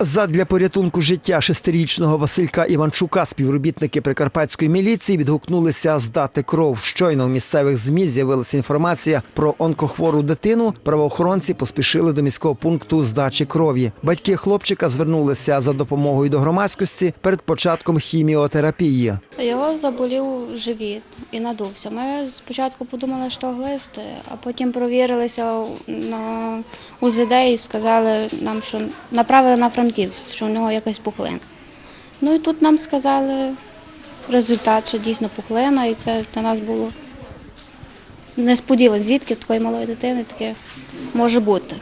Задля порятунку життя шестирічного Василька Іванчука співробітники прикарпатської міліції відгукнулися здати кров. Щойно в місцевих змі з'явилася інформація про онкохвору дитину. Правоохоронці поспішили до міського пункту здачі крові. Батьки хлопчика звернулися за допомогою до громадськості перед початком хіміотерапії. Його заболів живіт і надувся. Ми спочатку подумали, що глисти, а потім провірилися на УЗД і сказали нам, що направили на Франківськ, що в нього якась пухлина. Ну і тут нам сказали результат, що дійсно пухлина, і це для нас було несподівано, звідки такої малої дитини таке може бути.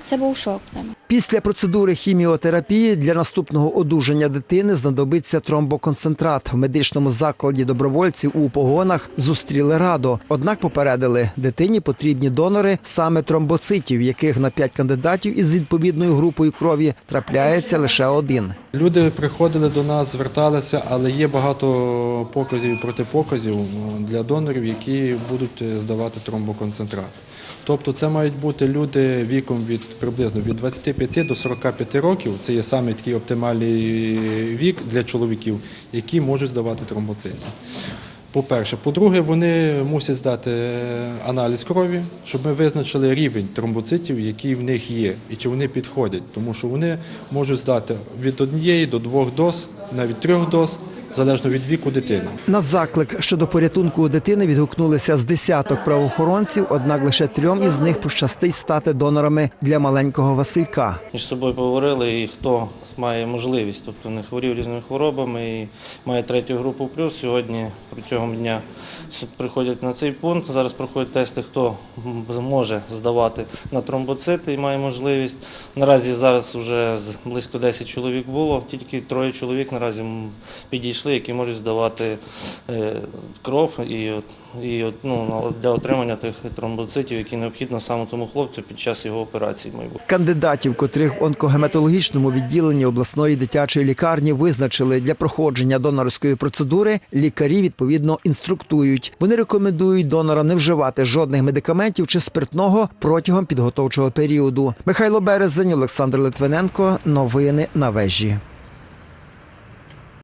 Це був шок для мене. Після процедури хіміотерапії для наступного одужання дитини знадобиться тромбоконцентрат. В медичному закладі добровольців у погонах зустріли радо. Однак попередили, дитині потрібні донори саме тромбоцитів, яких на 5 кандидатів із відповідною групою крові трапляється лише один. Люди приходили до нас, зверталися, але є багато показів і протипоказів для донорів, які будуть е, здавати тромбоконцентрат. Тобто це мають бути люди віком від приблизно від 25 до 45 років. Це є саме такий оптимальний вік для чоловіків, які можуть здавати тромбоцити. По-перше, по-друге, вони мусять здати аналіз крові, щоб ми визначили рівень тромбоцитів, який в них є, і чи вони підходять, тому що вони можуть здати від однієї до двох доз, навіть трьох доз, залежно від віку дитини. На заклик щодо порятунку дитини відгукнулися з десяток правоохоронців, однак лише трьом із них пощастить стати донорами для маленького Василька. Між собою поговорили, і хто має можливість, тобто не хворів різними хворобами і має третю групу плюс. Сьогодні протягом дня приходять на цей пункт. Зараз проходять тести, хто м, зможе здавати на тромбоцити і має можливість. Наразі зараз вже близько 10 чоловік було, тільки троє чоловік наразі підійшли, які можуть здавати е, кров і, і ну, для отримання тих тромбоцитів, які необхідно саме тому хлопцю під час його операції. Кандидатів, котрих в онкогематологічному відділенні обласної дитячої лікарні визначили для проходження донорської процедури, лікарі відповідно інструктують. Вони рекомендують донорам не вживати жодних медикаментів чи спиртного протягом підготовчого періоду. Михайло Березень, Олександр Литвиненко. Новини на вежі.